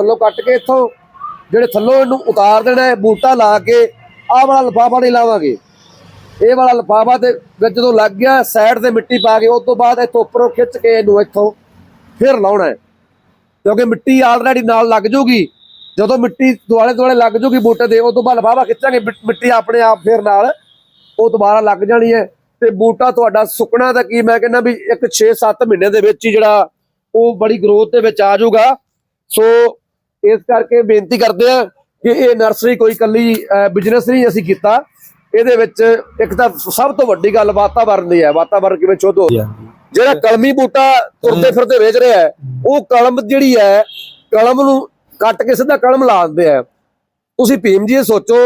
ਥੱਲੋਂ ਕੱਟ ਕੇ ਇੱਥੋਂ ਜਿਹੜੇ ਥੱਲੋਂ ਇਹਨੂੰ ਉਤਾਰ ਦੇਣਾ ਹੈ, ਬੂਟਾ ਲਾ ਕੇ ਆਹ ਵਾਲਾ ਲਫਾਫਾ ਨਹੀਂ ਲਾਵਾਂਗੇ। ਇਹ ਵਾਲਾ ਲਫਾਫਾ ਤੇ ਜਦੋਂ ਲੱਗ ਗਿਆ ਸਾਈਡ ਤੇ ਮਿੱਟੀ ਪਾ ਕੇ ਉਸ ਤੋਂ ਬਾਅਦ ਇੱਥੋਂ ਉੱਪਰੋਂ ਖਿੱਚ ਕੇ ਇਹਨੂੰ ਇੱਥੋਂ ਫਿਰ ਲਾਉਣਾ ਹੈ। ਕਿਉਂਕਿ ਮਿੱਟੀ ਆਲਰੇਡੀ ਨਾਲ ਲੱਗ ਜੂਗੀ। ਜਦੋਂ ਮਿੱਟੀ ਦੁਆਲੇ ਦੁਆਲੇ ਲੱਗ ਜੂਗੀ ਬੂਟੇ ਦੇ ਉਸ ਤੋਂ ਬਾਅਦ ਲਫਾਫਾ ਖਿੱਚਾਂਗੇ ਮਿੱਟੀ ਆਪਣੇ ਆਪ ਫਿਰ ਨਾਲ ਉਹ ਦੁਬਾਰਾ ਲੱਗ ਜਾਣੀ ਹੈ। ਤੇ ਬੂਟਾ ਤੁਹਾਡਾ ਸੁੱਕਣਾ ਤਾਂ ਕੀ ਮੈਂ ਕਹਿੰਦਾ ਵੀ ਇੱਕ 6-7 ਮਹੀਨੇ ਦੇ ਵਿੱਚ ਹੀ ਜਿਹੜਾ ਉਹ ਬੜੀ ਗਰੋਥ ਦੇ ਵਿੱਚ ਆ ਜਾਊਗਾ। ਸੋ ਇਸ ਕਰਕੇ ਬੇਨਤੀ ਕਰਦੇ ਆ ਕਿ ਇਹ ਨਰਸਰੀ ਕੋਈ ਕੱਲੀ ਬਿਜ਼ਨਸ ਨਹੀਂ ਅਸੀਂ ਕੀਤਾ। ਇਹਦੇ ਵਿੱਚ ਇੱਕ ਤਾਂ ਸਭ ਤੋਂ ਵੱਡੀ ਗੱਲ ਵਾਤਾਵਰਣ ਦੀ ਹੈ। ਵਾਤਾਵਰਣ ਕਿਵੇਂ ਸ਼ੁੱਧ ਹੋ ਜਿਹੜਾ ਕਲਮੀ ਬੂਟਾ ਤੁਰਦੇ ਫਿਰਦੇ ਵੇਚ ਰਿਹਾ ਹੈ ਉਹ ਕਲਮ ਜਿਹੜੀ ਹੈ ਕਲਮ ਨੂੰ ਕੱਟ ਕੇ ਸਿੱਧਾ ਕਲਮ ਲਾ ਦਿੰਦੇ ਆ। ਤੁਸੀਂ ਭੀਮ ਜੀ ਇਹ ਸੋਚੋ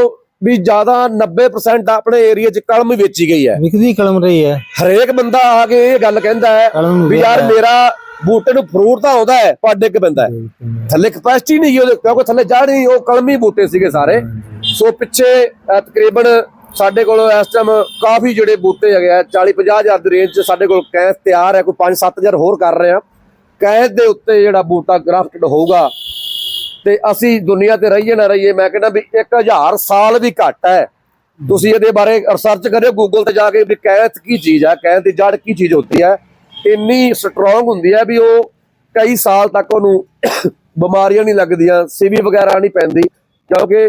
ਵੀ ਜ਼ਿਆਦਾ 90% ਆਪਣੇ ਏਰੀਆ 'ਚ ਕਲਮ ਵੇਚੀ ਗਈ ਹੈ। ਵਿਕਦੀ ਕਲਮ ਰਹੀ ਹੈ। ਹਰੇਕ ਬੰਦਾ ਆ ਕੇ ਇਹ ਗੱਲ ਕਹਿੰਦਾ ਹੈ ਵੀ ਯਾਰ ਮੇਰਾ ਬੂਟੇ ਨੂੰ ਫਰੂਟ ਤਾਂ ਆਉਂਦਾ ਹੈ ਪਰ ਡਿੱਗ ਪੈਂਦਾ ਹੈ। ਥੱਲੇ ਕਪੈਸਿਟੀ ਨਹੀਂ ਉਹਦੇ ਕਿਉਂਕਿ ਥੱਲੇ ਜੜ ਨਹੀਂ ਉਹ ਕਲਮੀ ਬੂਟੇ ਸੀਗੇ ਸਾਰੇ। ਸੋ ਪਿੱਛੇ ਤਕਰੀਬਨ ਸਾਡੇ ਕੋਲ ਇਸ ਟਾਈਮ ਕਾਫੀ ਜਿਹੜੇ ਬੂਟੇ ਹੈਗੇ ਆ 40 50 ਹਜ਼ਾਰ ਦੀ ਰੇਂਜ 'ਚ ਸਾਡੇ ਕੋਲ ਕੈਂਸ ਤਿਆਰ ਹੈ ਕੋਈ 5 7000 ਹੋਰ ਕਰ ਰਹੇ ਆ ਕੈਂਸ ਦੇ ਉੱਤੇ ਜਿਹੜਾ ਬੂਟਾ ਗ੍ਰਾਫਟਡ ਹੋਊਗਾ ਤੇ ਅਸੀਂ ਦੁਨੀਆ ਤੇ ਰਹੀਏ ਨਾ ਰਹੀਏ ਮੈਂ ਕਹਿੰਦਾ ਵੀ 1000 ਸਾਲ ਵੀ ਘੱਟ ਹੈ। ਤੁਸੀਂ ਇਹਦੇ ਬਾਰੇ ਰਿਸਰਚ ਕਰਿਓ ਗੂਗਲ ਤੇ ਜਾ ਕੇ ਵੀ ਕੈਂਸ ਕੀ ਚੀਜ਼ ਹੈ ਕੈਂਸ ਦੀ ਜੜ ਕੀ ਚੀਜ਼ ਹੁੰਦੀ ਹੈ। ਇੰਨੀ ਸਟਰੋਂਗ ਹੁੰਦੀ ਹੈ ਵੀ ਉਹ ਕਈ ਸਾਲ ਤੱਕ ਉਹਨੂੰ ਬਿਮਾਰੀਆਂ ਨਹੀਂ ਲੱਗਦੀਆਂ ਸੀਵੀ ਵਗੈਰਾ ਨਹੀਂ ਪੈਂਦੀ ਕਿਉਂਕਿ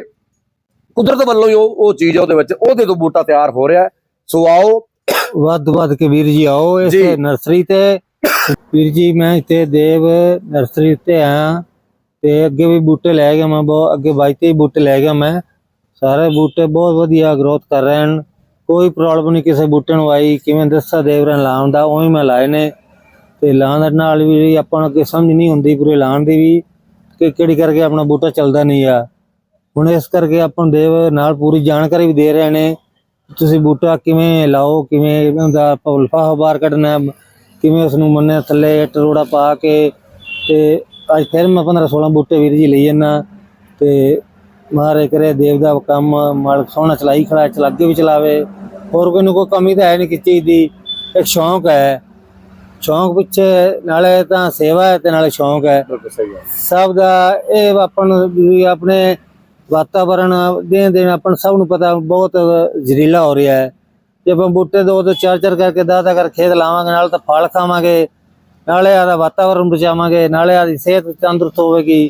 ਕੁਦਰਤ ਵੱਲੋਂ ਹੀ ਉਹ ਚੀਜ਼ ਉਹਦੇ ਵਿੱਚ ਉਹਦੇ ਤੋਂ ਬੂਟਾ ਤਿਆਰ ਹੋ ਰਿਹਾ। ਸੋ ਆਓ ਵੱਧ ਵੱਧ ਕੇ ਵੀਰ ਜੀ ਆਓ ਇਸ। ਨਰਸਰੀ ਤੇ ਵੀਰ ਜੀ ਮੈਂ ਇੱਥੇ ਦੇਵ ਨਰਸਰੀ ਤੇ ਆਇਆ ਤੇ ਅੱਗੇ ਵੀ ਬੂਟੇ ਲੈ ਗਿਆ ਮੈਂ ਬਹੁਤ ਅੱਗੇ ਬਾਈਤੇ ਹੀ ਬੂਟੇ ਲੈ ਗਿਆ ਮੈਂ ਸਾਰੇ ਬੂਟੇ ਬਹੁਤ ਵਧੀਆ ਗਰੋਥ ਕਰ ਰਹੇ ਹਨ ਕੋਈ ਪ੍ਰੋਬਲਮ ਨਹੀਂ ਕਿਸੇ ਬੂਟੇ ਨੂੰ ਆਈ, ਕਿਵੇਂ ਦੱਸਾ ਦੇਵਰਨ ਲਾਉਣ ਦਾ, ਉਵੇਂ ਮੈਂ ਲਾਏ ਨੇ। ਤੇ ਲਾਉਣ ਦੇ ਨਾਲ ਵੀ ਆਪਾਂ ਨੂੰ ਕੋਈ ਸਮਝ ਨਹੀਂ ਹੁੰਦੀ ਪੂਰੇ ਲਾਉਣ ਦੀ ਵੀ ਕਿ ਕਿਹੜੀ ਕਰਕੇ ਆਪਣਾ ਬੂਟਾ ਚੱਲਦਾ ਨਹੀਂ ਆ। ਹੁਣ ਇਸ ਕਰਕੇ ਆਪਾਂ ਨੂੰ ਦੇਵ ਨਾਲ ਪੂਰੀ ਜਾਣਕਾਰੀ ਵੀ ਦੇ ਰਹੇ ਨੇ, ਤੁਸੀਂ ਬੂਟਾ ਕਿਵੇਂ ਲਾਓ, ਕਿਵੇਂ ਉਹਦਾ ਪਲਫਾ ਬਾਹਰ ਕੱਢਣਾ, ਕਿਵੇਂ ਉਸ ਨੂੰ ਮੰਨੇ ਥੱਲੇ ਟਰੋੜਾ ਪਾ ਕੇ, ਤੇ ਅੱਜ ਫਿਰ ਮੈਂ 15 16 ਬੂਟੇ ਵੀਰ ਜੀ ਲਈ ਜੰਨਾ ਤੇ ਮਾਰੇ ਕਰੇ ਦੇਵ ਦਾ ਕੰਮ ਮਾਲਕ ਸੋਹਣਾ ਚਲਾਈ ਖੜਾ ਚਲਾ ਅੱਗੇ ਵੀ ਚਲਾਵੇ। ਹੋਰ ਕੋਈ ਨੂੰ ਕੋਈ ਕਮੀ ਤਾਂ ਹੈ ਨਹੀਂ ਕਿਸੇ ਦੀ। ਇੱਕ ਸ਼ੌਂਕ ਹੈ। ਸ਼ੌਂਕ ਪਿੱਛੇ ਨਾਲੇ ਤਾਂ ਸੇਵਾ ਹੈ ਤੇ ਨਾਲੇ ਸ਼ੌਂਕ ਹੈ। ਸਭ ਦਾ ਇਹ ਆਪਾਂ ਨੂੰ ਵੀ ਆਪਣੇ ਵਾਤਾਵਰਣ ਦੇ ਦੇਣ ਆਪਾਂ ਨੂੰ ਸਭ ਨੂੰ ਪਤਾ ਬਹੁਤ ਜ਼ਹਿਰੀਲਾ ਹੋ ਰਿਹਾ ਹੈ। ਜੇ ਆਪਾਂ ਬੂਟੇ ਦੋ ਤੋਂ ਚਾਰ ਚਾਰ ਕਰਕੇ ਦਸ ਕਰ ਖੇਤ ਲਾਵਾਂਗੇ ਨਾਲ ਤਾਂ ਫਲ ਖਾਵਾਂਗੇ ਨਾਲੇ ਆਦਾ ਵਾਤਾਵਰਣ ਬਚਾਵਾਂਗੇ ਨਾਲੇ ਆਦੀ ਸਿਹਤ ਤੰਦਰੁਸਤ ਹੋਵੇਗੀ।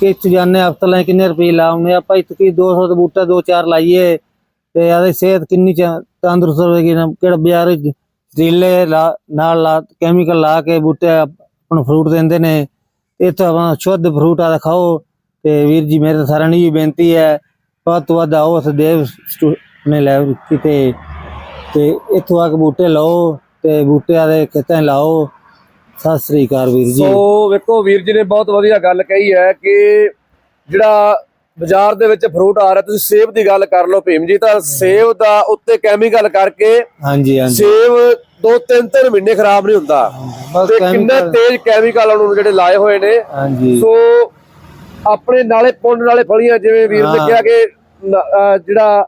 ਕਿੱਥੇ ਜਾਣੇ ਹਫ਼ਤੇ ਕਿੰਨੇ ਰੁਪਏ ਲਾਉਂਗੇ ਆਪਾਂ ਇਤਕੀ 200 ਦਾ ਬੂਟਾ, ਦੋ ਚਾਰ ਲਾਈਏ ਤੇ ਆਦੀ ਸਿਹਤ ਕਿੰਨੀ ਤੰਦਰੁਸਤ ਹੋਵੇਗੀ ਕਿਹੜਾ ਬਾਜ਼ਾਰ ਵਿੱਚ ਜ਼ਹਿਰੀਲੇ ਲਾ- ਨਾਲ ਲਾ ਕੈਮੀਕਲ ਲਾ ਕੇ ਬੂਟੇ ਆਪਾਂ ਫਰੂਟ ਦਿੰਦੇ ਨੇ। ਇੱਥੋਂ ਆਪਾਂ ਸ਼ੁੱਧ ਫਰੂਟ ਆ ਖਾਓ ਤੇ ਵੀਰ ਜੀ, ਮੇਰੇ ਸਾਰਿਆਂ ਨੂੰ ਇਹ ਬੇਨਤੀ ਹੈ, ਵੱਧ ਤੋਂ ਵੱਧ ਆਓ ਉਸ ਦੇਵ ਨੇ ਲੈ ਕਿਤੇ। ਤੇ ਇੱਥੋਂ ਆ ਕੇ ਬੂਟੇ ਲਾਓ ਤੇ ਬੂਟਿਆਂ ਦੇ ਖੇਤਾਂ ਲਾਓ। ਸਤਿ ਸ੍ਰੀ ਅਕਾਲ ਵੀਰ ਜੀ। ਸੋ ਵੇਖੋ ਵੀਰ ਜੀ ਨੇ ਬਹੁਤ ਵਧੀਆ ਗੱਲ ਕਹੀ ਹੈ ਕਿ ਜਿਹੜਾ ਬਾਜ਼ਾਰ ਦੇ ਵਿੱਚ ਫਰੂਟ ਆ ਰਿਹਾ ਤੁਸੀਂ ਸੇਬ ਦੀ ਗੱਲ ਕਰ ਲਓ ਭੀਮ ਜੀ ਤਾਂ ਸੇਬ ਦਾ ਉੱਤੇ ਕੈਮੀਕਲ ਕਰਕੇ ਹਾਂਜੀ ਹਾਂਜੀ। ਸੇਬ ਦੋ ਤਿੰਨ ਤਿੰਨ ਮਹੀਨੇ ਖਰਾਬ ਨਹੀਂ ਹੁੰਦਾ। ਤੇ ਕਿੰਨੇ ਤੇਜ਼ ਕੈਮੀਕਲ ਉਹਨੂੰ ਜਿਹੜੇ ਲਾਏ ਹੋਏ ਨੇ। ਹਾਂਜੀ। ਸੋ ਆਪਣੇ ਨਾਲੇ ਪੁੰਨ ਨਾਲੇ ਫਲੀਆਂ ਜਿਵੇਂ ਵੀਰ ਨੇ। ਕਿਹਾ ਕਿ ਜਿਹੜਾ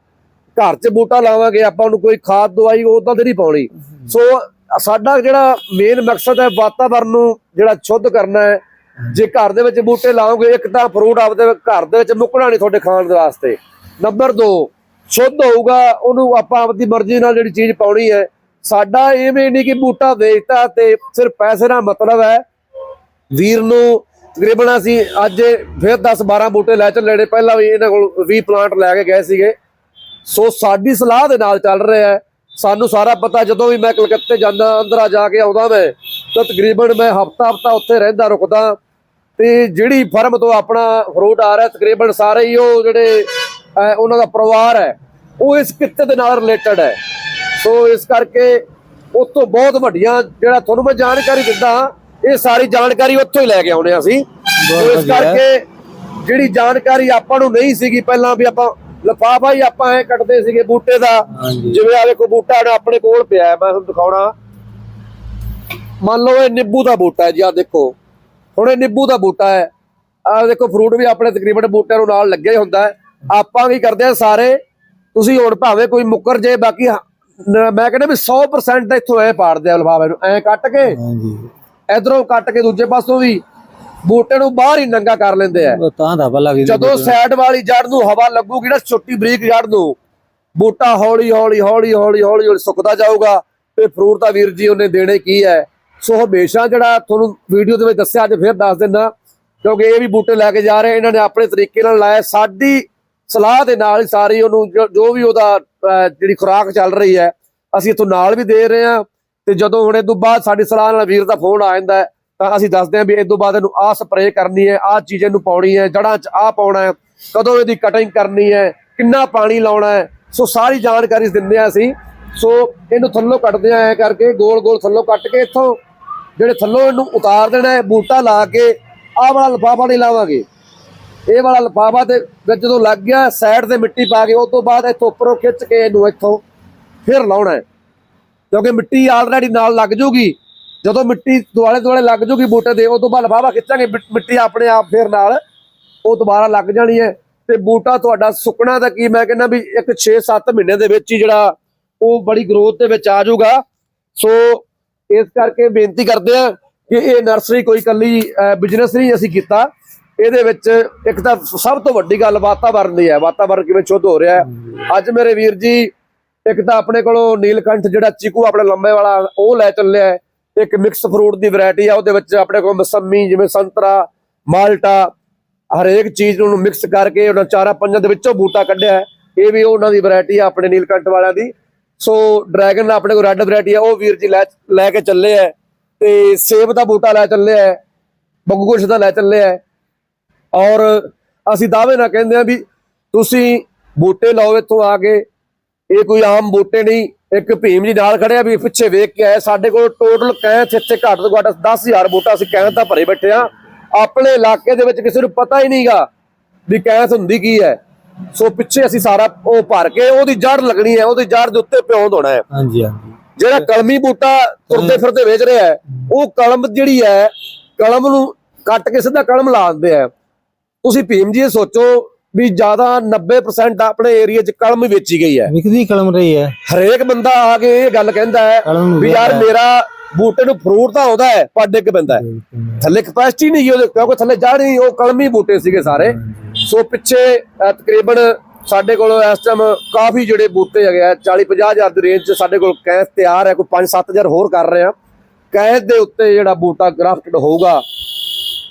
ਘਰ 'ਚ ਬੂਟਾ ਲਾਵਾਂਗੇ ਆਪਾਂ ਨੂੰ ਕੋਈ ਖਾਦ ਦਵਾਈ ਉਦਾਂ ਦੀ ਨਹੀਂ ਪਾਉਣੀ। ਸੋ ਸਾਡਾ ਜਿਹੜਾ ਮੇਨ ਮਕਸਦ ਹੈ ਵਾਤਾਵਰਨ ਨੂੰ ਜਿਹੜਾ ਸ਼ੁੱਧ ਕਰਨਾ ਹੈ। ਜੇ ਘਰ ਦੇ ਵਿੱਚ ਬੂਟੇ ਲਾਓਗੇ, ਇੱਕ ਤਾਂ ਫਰੂਟ ਆਪਦੇ ਘਰ ਦੇ ਵਿੱਚ ਮੁੱਕਣਾ ਨਹੀਂ ਤੁਹਾਡੇ ਖਾਣ ਦੇ ਵਾਸਤੇ। ਨੰਬਰ 2 ਸ਼ੁੱਧ ਹੋਊਗਾ, ਉਹਨੂੰ ਆਪਾਂ ਆਪਦੀ ਮਰਜ਼ੀ ਨਾਲ ਜਿਹੜੀ ਚੀਜ਼ ਪਾਉਣੀ ਹੈ। ਸਾਡਾ ਐਵੇਂ ਨਹੀਂ ਕਿ ਬੂਟਾ ਵੇਚਤਾ ਤੇ ਸਿਰਫ ਪੈਸੇ ਦਾ ਮਤਲਬ ਹੈ। ਵੀਰ ਨੂੰ ਤਕਰੀਬਨ ਅਸੀਂ ਅੱਜ ਫਿਰ 10 12 ਬੂਟੇ ਲੈ ਚੱਲੇ ਨੇ। ਪਹਿਲਾਂ ਵੀ ਇਹਨਾਂ ਕੋਲ 20 ਪਲਾਂਟ ਲੈ ਕੇ ਗਏ ਸੀਗੇ। ਸੋ ਸਾਡੀ ਸਲਾਹ ਦੇ ਨਾਲ ਚੱਲ ਰਿਹਾ ਹੈ। ਸਾਨੂੰ ਸਾਰਾ ਪਤਾ ਜਦੋਂ ਵੀ ਮੈਂ ਕਲਕੱਤੇ ਜਾਂਦਾ ਅੰਦਰਾ ਜਾ ਕੇ ਆਉਂਦਾ ਮੈਂ ਤਾਂ ਤਕਰੀਬਨ ਮੈਂ ਹਫਤਾ ਹਫਤਾ ਉੱਥੇ ਰਹਿੰਦਾ ਰੁਕਦਾ। ਤੇ ਜਿਹੜੀ ਫਰਮ ਤੋਂ ਆਪਣਾ ਫਰੂਟ ਆ ਰਿਹਾ ਤਕਰੀਬਨ ਸਾਰੇ ਹੀ ਉਹ ਜਿਹੜੇ ਉਹਨਾਂ ਦਾ ਪਰਿਵਾਰ ਹੈ ਉਹ ਇਸ ਕਿੱਤੇ ਦੇ ਨਾਲ ਰਿਲੇਟਡ ਹੈ। ਸੋ ਇਸ ਕਰਕੇ ਉਸ ਤੋਂ ਬਹੁਤ ਵੱਡੀਆਂ ਜਿਹੜਾ ਤੁਹਾਨੂੰ ਮੈਂ ਜਾਣਕਾਰੀ ਦਿੰਦਾ ਇਹ ਸਾਰੀ ਜਾਣਕਾਰੀ ਉੱਥੋਂ ਹੀ ਲੈ ਕੇ ਆਉਣੇ ਅਸੀਂ। ਸੋ ਇਸ। ਕਰਕੇ ਜਿਹੜੀ ਜਾਣਕਾਰੀ ਆਪਾਂ ਨੂੰ ਨਹੀਂ ਸੀਗੀ ਪਹਿਲਾਂ ਵੀ ਆਪਾਂ ਲਫਾਫਾ ਹੀ ਆਪਾਂ ਐ ਕੱਟਦੇ ਸੀਗੇ ਬੂਟੇ ਦਾ। ਜਿਵੇਂ ਆ ਵੇਖੋ ਬੂਟਾ ਆਪਣੇ ਕੋਲ ਪਿਆ ਮੈਂ ਤੁਹਾਨੂੰ ਦਿਖਾਉਣਾ। ਮੰਨ ਲਓ ਇਹ ਨਿੰਬੂ ਦਾ ਬੂਟਾ ਹੈ ਜੀ ਆ ਦੇਖੋ। ਹੁਣ ਇਹ ਨਿੰਬੂ ਦਾ ਬੂਟਾ ਹੈ। ਆ ਦੇਖੋ ਫਰੂਟ ਵੀ ਆਪਣੇ ਤਕਰੀਬਨ ਬੂਟਿਆਂ ਨੂੰ ਨਾਲ ਲੱਗਿਆ ਹੀ। ਹੁੰਦਾ ਆਪਾਂ ਕੀ ਕਰਦੇ ਆ ਸਾਰੇ ਤੁਸੀਂ ਹੁਣ ਭਾਵੇਂ ਕੋਈ ਮੁੱਕਰ ਜੇ ਬਾਕੀ ਮੈਂ ਕਹਿੰਦਾ ਵੀ 100% ਇੱਥੋਂ ਐ ਪਾੜਦੇ ਆ ਲਫਾਫੇ ਨੂੰ ਐ ਕੱਟ ਕੇ। ਹਾਂਜੀ। ਇਧਰੋਂ ਕੱਟ ਕੇ ਦੂਜੇ ਪਾਸੋਂ ਵੀ। ਬੂਟੇ ਨੂੰ ਬਾਹਰ ਹੀ ਨੰਗਾ ਕਰ ਲੈਂਦੇ ਆ। ਤਾਂ ਦਾ ਭਲਾ ਵੀ ਜਦੋਂ ਸਾਈਡ ਵਾਲੀ ਜੜ ਨੂੰ ਹਵਾ ਲੱਗੂਗੀ ਨਾ ਛੋਟੀ ਬਰੀਕ ਜੜ ਨੂੰ ਬੂਟਾ ਹੌਲੀ ਹੌਲੀ ਹੌਲੀ ਹੌਲੀ ਹੌਲੀ ਹੌਲੀ ਸੁੱਕਦਾ ਜਾਊਗਾ ਤੇ ਫਰੂਟ ਤਾਂ ਵੀਰ ਜੀ ਉਹਨੇ ਦੇਣੇ ਕੀ ਹੈ ਸੋ ਹਮੇਸ਼ਾ ਜਿਹੜਾ ਤੁਹਾਨੂੰ ਵੀਡੀਓ ਦੇ ਵਿੱਚ ਦੱਸਿਆ ਅੱਜ ਫੇਰ ਦੱਸ ਦਿੰਦਾ ਕਿਉਂਕਿ ਇਹ ਵੀ ਬੂਟੇ ਲੈ ਕੇ ਜਾ ਰਹੇ ਇਹਨਾਂ ਨੇ ਆਪਣੇ ਤਰੀਕੇ ਨਾਲ ਲਾਇਆ। ਸਾਡੀ ਸਲਾਹ ਦੇ ਨਾਲ ਹੀ ਸਾਰੀ ਉਹਨੂੰ ਜੋ- ਵੀ ਉਹਦਾ ਜਿਹੜੀ ਖੁਰਾਕ ਚੱਲ ਰਹੀ ਹੈ ਅਸੀਂ ਇਥੋਂ ਨਾਲ ਵੀ ਦੇ ਰਹੇ ਹਾਂ ਤੇ ਜਦੋਂ ਹੁਣ ਇਹ ਤੋਂ ਬਾਅਦ ਸਾਡੀ ਸਲਾਹ ਨਾਲ ਵੀਰ ਦਾ ਫੋਨ ਆ ਜਾਂਦਾ ਹੈ, ਅਸੀਂ ਦੱਸਦੇ ਹਾਂ ਵੀ ਇਹ ਤੋਂ ਬਾਅਦ ਇਹਨੂੰ ਆਹ ਸਪਰੇਅ ਕਰਨੀ ਹੈ, ਆਹ ਚੀਜ਼ ਇਹਨੂੰ ਪਾਉਣੀ ਹੈ ਜੜਾਂ 'ਚ ਆਹ ਪਾਉਣਾ ਹੈ, ਕਦੋਂ ਇਹਦੀ ਕਟਿੰਗ ਕਰਨੀ ਹੈ, ਕਿੰਨਾ ਪਾਣੀ ਲਾਉਣਾ ਹੈ, ਸੋ ਸਾਰੀ ਜਾਣਕਾਰੀ ਦਿੰਦੇ ਆ ਅਸੀਂ। ਸੋ ਇਹਨੂੰ ਥੱਲੋਂ ਕੱਟਦੇ ਆ ਐ ਕਰਕੇ, ਗੋਲ ਗੋਲ ਥੱਲੋਂ ਕੱਟ ਕੇ ਇੱਥੋਂ, ਜਿਹੜੇ ਥੱਲੋਂ ਇਹਨੂੰ ਉਤਾਰ ਦੇਣਾ ਹੈ, ਬੂਟਾ ਲਾ ਕੇ ਆਹ ਵਾਲਾ ਲਫਾਫਾ ਨਹੀਂ ਲਾਵਾਂਗੇ। ਇਹ ਵਾਲਾ ਲਫਾਫਾ ਤੇ ਵਿੱਚ ਜਦੋਂ ਲੱਗ ਗਿਆ ਸਾਈਡ ਤੇ ਮਿੱਟੀ ਪਾ ਕੇ ਉਸ ਤੋਂ ਬਾਅਦ ਇੱਥੋਂ ਉੱਪਰੋਂ ਖਿੱਚ ਕੇ ਇਹਨੂੰ ਇੱਥੋਂ ਫਿਰ ਲਾਉਣਾ ਹੈ। ਕਿਉਂਕਿ ਮਿੱਟੀ ਆਲਰੇਡੀ ਨਾਲ ਲੱਗ ਜੂਗੀ ਜਦੋਂ ਮਿੱਟੀ ਦੁਆਲੇ ਦੁਆਲੇ ਲੱਗ ਜੂਗੀ ਬੂਟੇ ਦੇ ਉਸ ਤੋਂ ਬਾਅਦ ਲਫਾਫਾ ਖਿੱਚਾਂਗੇ ਮਿੱਟੀ ਆਪਣੇ ਆਪ ਫਿਰ ਨਾਲ। ਉਹ ਦੁਬਾਰਾ ਲੱਗ ਜਾਣੀ ਹੈ। ਤੇ ਬੂਟਾ ਤੁਹਾਡਾ ਸੁੱਕਣਾ ਤਾਂ ਕੀ ਮੈਂ ਕਹਿੰਦਾ ਵੀ ਇੱਕ 6-7 ਮਹੀਨੇ ਦੇ ਵਿੱਚ ਹੀ ਜਿਹੜਾ ਉਹ ਬੜੀ ਗਰੋਥ ਦੇ ਵਿੱਚ ਆ ਜਾਊਗਾ। ਸੋ ਇਸ ਕਰਕੇ ਬੇਨਤੀ ਕਰਦੇ ਆ ਕਿ ਇਹ ਨਰਸਰੀ ਕੋਈ ਕੱਲੀ ਬਿਜ਼ਨਸ ਨਹੀਂ ਅਸੀਂ ਕੀਤਾ। ਇਹਦੇ ਵਿੱਚ ਇੱਕ ਤਾਂ ਸਭ ਤੋਂ ਵੱਡੀ ਗੱਲ ਵਾਤਾਵਰਨ ਦੀ ਹੈ। ਵਾਤਾਵਰਨ ਕਿਵੇਂ ਸ਼ੁੱਧ ਹੋ ਰਿਹਾ ਹੈ? ਅੱਜ ਮੇਰੇ ਵੀਰ ਜੀ, ਇੱਕ ਤਾਂ ਆਪਣੇ ਕੋਲੋਂ ਨੀਲਕੰਠ ਜਿਹੜਾ ਚੀਕੂ ਆਪਣੇ ਲੰਬੇ ਵਾਲਾ, ਉਹ ਲੈ ਚੱਲਿਆ ਹੈ। ਇੱਕ ਮਿਕਸ ਫਰੂਟ ਦੀ ਵੈਰਾਈਟੀ ਆ, ਉਹਦੇ ਵਿੱਚ ਆਪਣੇ ਕੋਲ ਮਸੰਮੀ, ਜਿਵੇਂ ਸੰਤਰਾ, ਮਾਲਟਾ, ਹਰੇਕ ਚੀਜ਼ ਨੂੰ ਮਿਕਸ ਕਰਕੇ ਉਹਨਾਂ ਚਾਰਾਂ ਪੰਜਾਂ ਦੇ ਵਿੱਚੋਂ ਬੂਟਾ ਕੱਢਿਆ ਇਹ ਵੀ ਉਹਨਾਂ ਦੀ ਵੈਰਾਈਟੀ ਆ, ਆਪਣੇ ਨੀਲਕੰਠ ਵਾਲਿਆਂ ਦੀ। ਸੋ ਡਰੈਗਨ ਆਪਣੇ ਕੋਲ ਰੈੱਡ ਵੈਰਾਈਟੀ ਆ, ਉਹ ਵੀਰ ਜੀ ਲੈ ਲੈ ਕੇ ਚੱਲੇ ਆ। ਤੇ ਸੇਬ ਦਾ ਬੂਟਾ ਲੈ ਚੱਲੇ ਆ ਬੱਗੂਗੋਸ਼ ਦਾ ਲੈ ਚੱਲੇ ਆ। ਔਰ ਅਸੀਂ ਦਾਅਵੇ ਨਾਲ ਕਹਿੰਦੇ ਆ ਵੀ ਤੁਸੀਂ ਬੂਟੇ ਲਾਓ ਇੱਥੋਂ ਆ ਕੇ ਇਹ ਕੋਈ ਆਮ ਬੂਟੇ ਨਹੀਂ ਇੱਕ ਭੀਮ ਜੀ ਨਾਲ ਖੜਿਆ ਵੀ ਪਿੱਛੇ ਵੇਖ ਕੇ ਆਏ। ਸਾਡੇ ਕੋਲ ਟੋਟਲ ਕੈਂਥ ਇੱਥੇ ਘੱਟ ਤੋਂ ਘੱਟ 10000 ਬੂਟਾ ਅਸੀਂ ਕੈਂਥ ਤਾਂ ਭਰੇ ਬੈਠੇ ਆ। ਆਪਣੇ ਇਲਾਕੇ ਦੇ ਵਿੱਚ ਕਿਸੇ ਨੂੰ ਪਤਾ ਹੀ ਨਹੀਂਗਾ ਵੀ ਕੈਂਥ ਹੁੰਦੀ ਕੀ ਹੈ। ਸੋ ਪਿੱਛੇ ਅਸੀਂ ਸਾਰਾ ਉਹ ਭਰ ਕੇ ਉਹਦੀ ਜੜ ਲੱਗਣੀ ਹੈ ਉਹਦੀ ਜੜ ਦੇ ਉੱਤੇ ਪਿਉਂਦ ਹੋਣਾ ਹੈ। ਹਾਂਜੀ ਹਾਂਜੀ। ਜਿਹੜਾ ਕਲਮੀ ਬੂਟਾ ਤੁਰਦੇ ਫਿਰਦੇ ਵੇਚ ਰਿਹਾ ਹੈ ਉਹ ਕਲਮ ਜਿਹੜੀ ਹੈ ਕਲਮ ਨੂੰ ਕੱਟ ਕੇ ਸਿੱਧਾ ਕਲਮ ਲਾ ਦਿੰਦੇ ਆ। ਤੁਸੀਂ ਭੀਮ ਜੀ ਇਹ ਸੋਚੋ ਵੀ ਜ਼ਿਆਦਾ 90% ਆਪਣੇ ਏਰੀਆ 'ਚ ਕਲਮ ਵੇਚੀ ਗਈ ਹੈ। ਵਿਕਦੀ ਕਲਮ ਰਹੀ ਹੈ। ਹਰੇਕ ਬੰਦਾ ਆ ਕੇ ਇਹ ਗੱਲ ਕਹਿੰਦਾ ਹੈ ਵੀ ਯਾਰ। ਮੇਰਾ ਬੂਟੇ ਨੂੰ ਫਰੂਟ ਤਾਂ ਆਉਂਦਾ ਹੈ ਪਰ ਡਿੱਗ ਪੈਂਦਾ ਹੈ। ਥੱਲੇ ਕਪੈਸਿਟੀ ਨਹੀਂ ਉਹਦੇ ਕਿਉਂਕਿ ਥੱਲੇ ਜੜ ਨਹੀਂ ਉਹ ਕਲਮੀ ਬੂਟੇ ਸੀਗੇ ਸਾਰੇ। ਸੋ ਪਿੱਛੇ ਤਕਰੀਬਨ ਸਾਡੇ ਕੋਲ ਇਸ ਟਾਈਮ ਕਾਫੀ ਜਿਹੜੇ ਬੂਟੇ ਹੈਗੇ ਆ 40 50 ਹਜ਼ਾਰ ਦੀ ਰੇਂਜ 'ਚ ਸਾਡੇ ਕੋਲ ਕੈਂਸ ਤਿਆਰ ਹੈ ਕੋਈ 5 7000 ਹੋਰ ਕਰ ਰਹੇ ਆ। ਕੈਂਸ ਦੇ ਉੱਤੇ ਜਿਹੜਾ ਬੂਟਾ ਗ੍ਰਾਫਟਡ ਹੋਊਗਾ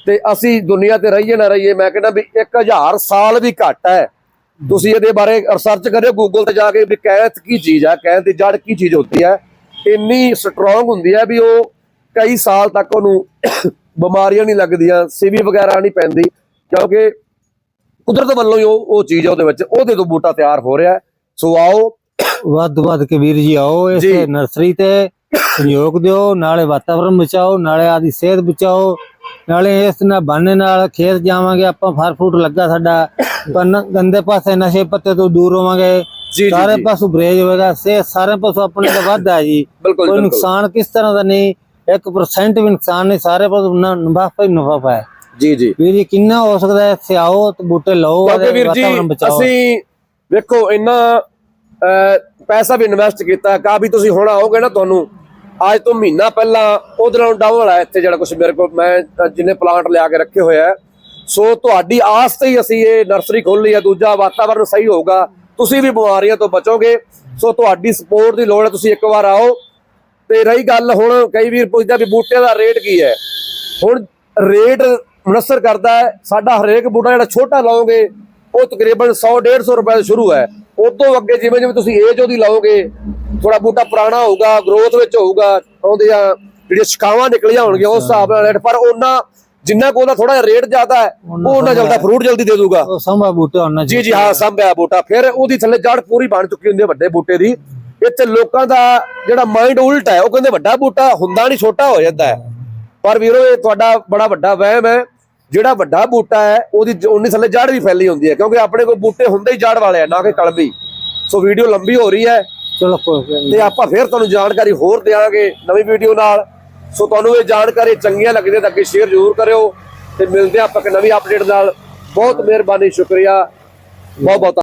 ਤੇ ਅਸੀਂ ਦੁਨੀਆ ਤੇ ਰਹੀਏ ਨਾ ਰਹੀਏ ਮੈਂ ਕਹਿੰਦਾ ਵੀ 1000 ਸਾਲ ਵੀ ਘੱਟ ਹੈ ਤੁਸੀਂ ਇਹਦੇ ਬਾਰੇ ਰਿਸਰਚ ਕਰਿਓ ਗੂਗਲ ਤੇ ਜਾ ਕੇ ਵੀ ਕੈਂਸ ਕੀ ਚੀਜ਼ ਹੈ ਕੈਂਸ ਦੀ ਜੜ ਕੀ ਚੀਜ਼ ਹੁੰਦੀ ਹੈ ਇੰਨੀ ਸਟਰੋਂਗ ਹੁੰਦੀ ਹੈ ਵੀ ਉਹ ਕਈ ਸਾਲ ਤੱਕ ਉਹਨੂੰ ਬਿਮਾਰੀਆਂ ਨਹੀਂ ਲੱਗਦੀਆਂ ਸੀਵੀ ਵਗੈਰਾ ਨਹੀਂ ਪੈਂਦੀ ਕਿਉਂਕਿ ਕੁਦਰਤ ਵੱਲੋਂ ਹੀ ਉਹ ਉਹ ਚੀਜ਼ ਉਹਦੇ ਵਿੱਚ ਉਹਦੇ ਤੋਂ ਬੂਟਾ ਤਿਆਰ ਹੋ ਰਿਹਾ। ਸੋ ਆਓ ਵੱਧ ਵੱਧ ਕੇ ਵੀਰ ਜੀ ਆਓ ਇਸ। ਨਰਸਰੀ ਤੇ ਸਹਿਯੋਗ ਦਿਓ ਨਾਲੇ ਵਾਤਾਵਰਨ ਬਚਾਓ ਨਾਲੇ ਆਦੀ ਸਿਹਤ ਬਚਾਓ ਨਾਲੇ ਇਸ ਨਾਲ ਬਾਨੇ ਨਾਲ ਖੇਤ ਜਾਵਾਂਗੇ ਆਪਾਂ ਫਲ ਫਰੂਟ ਲੱਗਾ ਸਾਡਾ ਗੰਦੇ ਪਾਸੇ ਨਸ਼ੇ ਪੱਤੇ ਤੋਂ ਦੂਰ ਹੋਵਾਂਗੇ ਸਾਰੇ। ਪਾਸੋਂ ਬਰੇਜ ਹੋਵੇਗਾ ਸਿਹਤ ਸਾਰੇ ਪਾਸੋਂ ਆਪਣੇ ਦਾ ਵਾਧਾ ਜੀ। ਕੋਈ ਨੁਕਸਾਨ ਕਿਸ ਤਰ੍ਹਾਂ ਦਾ ਨਹੀਂ 1% ਵੀ ਨੁਕਸਾਨ ਨਹੀਂ ਸਾਰੇ ਪਾਸੋਂ ਨਫਾ ਹੀ ਨਫਾ ਹੈ। ਜੀ ਜੀ। ਵੀਰ ਜੀ ਕਿੰਨਾ ਹੋ ਸਕਦਾ ਹੈ ਇੱਥੇ ਆਓ ਤੇ ਬੂਟੇ ਲਾਓ ਵਾਤਾਵਰਨ ਬਚਾਓ। ਅਸੀਂ ਵੇਖੋ ਇੰਨਾ ਪੈਸਾ ਵੀ ਇਨਵੈਸਟ ਕੀਤਾ ਕਾਫੀ ਤੁਸੀਂ ਹੁਣ ਆਓਗੇ ਨਾ ਤੁਹਾਨੂੰ ਅੱਜ ਤੋਂ ਮਹੀਨਾ ਪਹਿਲਾਂ ਉਹਦੇ ਨਾਲੋਂ ਡਬਲ ਹੈ ਇੱਥੇ ਜਿਹੜਾ ਕੁਝ ਮੇਰੇ ਕੋਲ, ਮੈਂ ਜਿੰਨੇ ਪਲਾਂਟ ਲਿਆ ਕੇ ਰੱਖੇ ਹੋਏ ਆ। ਸੋ ਤੁਹਾਡੀ ਆਸ ਤੇ ਹੀ ਅਸੀਂ ਇਹ ਨਰਸਰੀ ਖੋਲ੍ਹੀ ਹੈ ਦੂਜਾ ਵਾਤਾਵਰਨ ਸਹੀ ਹੋਊਗਾ, ਤੁਸੀਂ ਵੀ ਬਿਮਾਰੀਆਂ ਤੋਂ ਬਚੋਗੇ। ਸੋ ਤੁਹਾਡੀ ਸਪੋਰਟ ਦੀ ਲੋੜ ਹੈ, ਤੁਸੀਂ ਇੱਕ ਵਾਰ ਆਓ। ਤੇ ਰਹੀ ਗੱਲ ਹੁਣ, ਕਈ ਵੀਰ ਪੁੱਛਦਾ ਵੀ ਬੂਟਿਆਂ ਦਾ ਰੇਟ ਕੀ ਹੈ? ਹੁਣ ਰੇਟ ਮੁਨਸਰ ਕਰਦਾ ਹੈ, ਸਾਡਾ ਹਰੇਕ ਬੂਟਾ ਜਿਹੜਾ ਛੋਟਾ ਲਾਓਗੇ, ਉਹ ਤਕਰੀਬਨ 100 150 ਰੁਪਏ ਤੋਂ ਸ਼ੁਰੂ ਹੈ। ਉਦੋਂ ਅੱਗੇ ਜਿਵੇਂ ਜਿਵੇਂ ਤੁਸੀਂ ਏਜ ਉਹਦੀ ਲਾਓਗੇ ਥੋੜਾ ਬੂਟਾ ਪੁਰਾਣਾ ਹੋਊਗਾ ਗਰੋਥ ਵਿੱਚ ਹੋਊਗਾ ਉਹਦੀਆਂ ਜਿਹੜੀਆਂ ਸ਼ਿਕਾਵਾਂ ਨਿਕਲੀਆਂ ਹੋਣਗੀਆਂ ਉਸ ਹਿਸਾਬ ਨਾਲ ਰੇਟ ਪਰ ਉਹਨਾਂ ਜਿੰਨਾ ਕੋ ਉਹਦਾ ਥੋੜਾ ਰੇਟ ਜ਼ਿਆਦਾ ਹੈ ਉਹ ਉਹਨਾਂ ਜਲਦਾ ਫਰੂਟ ਜਲਦੀ ਦੇ ਦੂਗਾ। ਉਹ ਸੰਭਾ ਬੂਟੇ ਹੋਣਾ ਜੀ ਜੀ ਹਾਂ ਸੰਭਿਆ ਬੂਟਾ। ਫਿਰ ਉਹਦੀ ਥੱਲੇ ਜੜ ਪੂਰੀ ਬਣ ਚੁੱਕੀ ਹੁੰਦੀ ਹੈ ਵੱਡੇ ਬੂਟੇ ਦੀ। ਇੱਥੇ ਲੋਕਾਂ ਦਾ ਜਿਹੜਾ ਮਾਈਂਡ ਉਲਟ ਹੈ ਉਹ ਕਹਿੰਦੇ ਵੱਡਾ ਬੂਟਾ ਹੁੰਦਾ ਨਹੀਂ ਛੋਟਾ ਹੋ ਜਾਂਦਾ ਹੈ। ਪਰ ਵੀਰੋ ਇਹ ਤੁਹਾਡਾ ਬੜਾ ਵੱਡਾ ਵਹਿਮ ਹੈ। ਜਿਹੜਾ ਵੱਡਾ ਬੂਟਾ ਹੈ ਉਹਦੀ ਉਨੀ ਥੱਲੇ ਜੜ ਵੀ ਫੈਲੀ ਹੁੰਦੀ ਹੈ ਕਿਉਂਕਿ ਆਪਣੇ ਕੋਲ ਬੂਟੇ ਹੁੰਦੇ ਹੀ ਜੜ ਵਾਲੇ ਆ ਨਾ ਕਿ ਕਲਮੀ। ਸੋ ਵੀਡੀਓ ਲੰਬੀ ਹੋ ਰਹੀ ਹੈ। ਚਲੋ। ਤੇ ਆਪਾਂ ਫਿਰ ਤੁਹਾਨੂੰ ਜਾਣਕਾਰੀ ਹੋਰ ਦੇਵਾਂਗੇ ਨਵੀਂ ਵੀਡੀਓ ਨਾਲ। ਸੋ ਤੁਹਾਨੂੰ ਇਹ ਜਾਣਕਾਰੀ ਚੰਗੀਆਂ ਲੱਗਦੀਆਂ ਤਾਂ ਅੱਗੇ ਸ਼ੇਅਰ ਜ਼ਰੂਰ ਕਰਿਓ ਤੇ ਮਿਲਦੇ ਆਪਾਂ ਇੱਕ ਨਵੀਂ ਅਪਡੇਟ ਨਾਲ। ਬਹੁਤ ਮਿਹਰਬਾਨੀ ਸ਼ੁਕਰੀਆ। ਬਹੁਤ ਬਹੁਤ